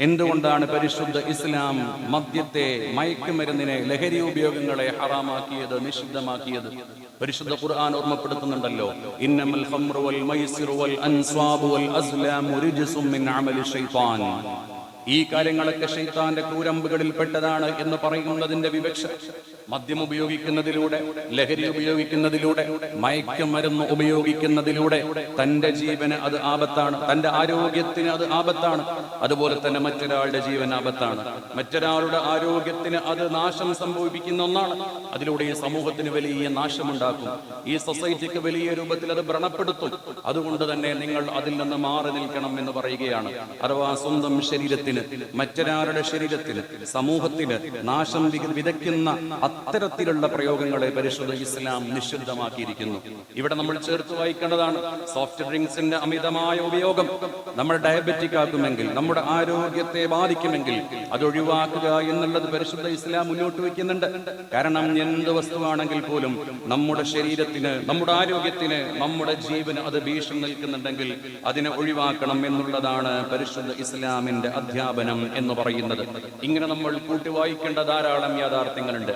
എന്തുകൊണ്ടാണ് പരിശുദ്ധ ഇസ്ലാം മദ്യത്തെ മയക്കുമരുന്നിനെ ലഹരി ഉപയോഗങ്ങളെ ഹറാമാക്കിയത് നിഷിദ്ധമാക്കിയത്? പരിശുദ്ധ ഖുർആൻ ഓർമ്മപ്പെടുത്തുന്നുണ്ടല്ലോ. ഇന്നമൽ ഖംറു വൽ വൽ വൽ ശൈത്താൻ. ഈ കാര്യങ്ങളൊക്കെ ഷെയ്ത്താന്റെ ക്രൂരമ്പുകളിൽ പെട്ടതാണ് എന്ന് പറയുന്നതിന്റെ വിവക്ഷ. മദ്യം ഉപയോഗിക്കുന്നതിലൂടെ ലഹരി ഉപയോഗിക്കുന്നതിലൂടെ മയക്കുമരുന്ന് ഉപയോഗിക്കുന്നതിലൂടെ തന്റെ ജീവന് അത് ആപത്താണ് തന്റെ ആരോഗ്യത്തിന് അത് ആപത്താണ് അതുപോലെ തന്നെ മറ്റൊരാളുടെ ജീവൻ ആപത്താണ്. മറ്റൊരാളുടെ ആരോഗ്യത്തിന് അത് നാശം സംഭവിപ്പിക്കുന്ന ഒന്നാണ്. അതിലൂടെ ഈ സമൂഹത്തിന് വലിയ നാശമുണ്ടാക്കും. ഈ സൊസൈറ്റിക്ക് വലിയ രൂപത്തിൽ അത് വ്രണപ്പെടുത്തും. അതുകൊണ്ട് തന്നെ നിങ്ങൾ അതിൽ നിന്ന് മാറി നിൽക്കണം എന്ന് പറയുകയാണ്. അഥവാ സ്വന്തം ശരീരത്തിന് മറ്റൊരാളുടെ ശരീരത്തിന് സമൂഹത്തിന് നാശം വിതയ്ക്കുന്ന അത്തരത്തിലുള്ള പ്രയോഗങ്ങളെ പരിശുദ്ധ ഇസ്ലാം നിഷിദ്ധമാക്കിയിരിക്കുന്നു. ഇവിടെ നമ്മൾ ചേർത്ത് വായിക്കേണ്ടതാണ് സോഫ്റ്റ് ഡ്രിങ്ക്സിന്റെ അമിതമായ ഉപയോഗം. നമ്മൾ ഡയബറ്റിക് ആക്കുമെങ്കിൽ നമ്മുടെ ആരോഗ്യത്തെ ബാധിക്കുമെങ്കിൽ അത് ഒഴിവാക്കുക എന്നുള്ളത് പരിശുദ്ധ ഇസ്ലാം മുന്നോട്ട് വയ്ക്കുന്നുണ്ട്. കാരണം എന്ത് വസ്തുവാണെങ്കിൽ പോലും നമ്മുടെ ശരീരത്തിന് നമ്മുടെ ആരോഗ്യത്തിന് നമ്മുടെ ജീവന് അത് ഭീഷണി നിൽക്കുന്നുണ്ടെങ്കിൽ അതിനെ ഒഴിവാക്കണം എന്നുള്ളതാണ് പരിശുദ്ധ ഇസ്ലാമിന്റെ അധ്യാപനം എന്ന് പറയുന്നത്. ഇങ്ങനെ നമ്മൾ കൂട്ടി വായിക്കേണ്ട ധാരാളം യാഥാർത്ഥ്യങ്ങളുണ്ട്.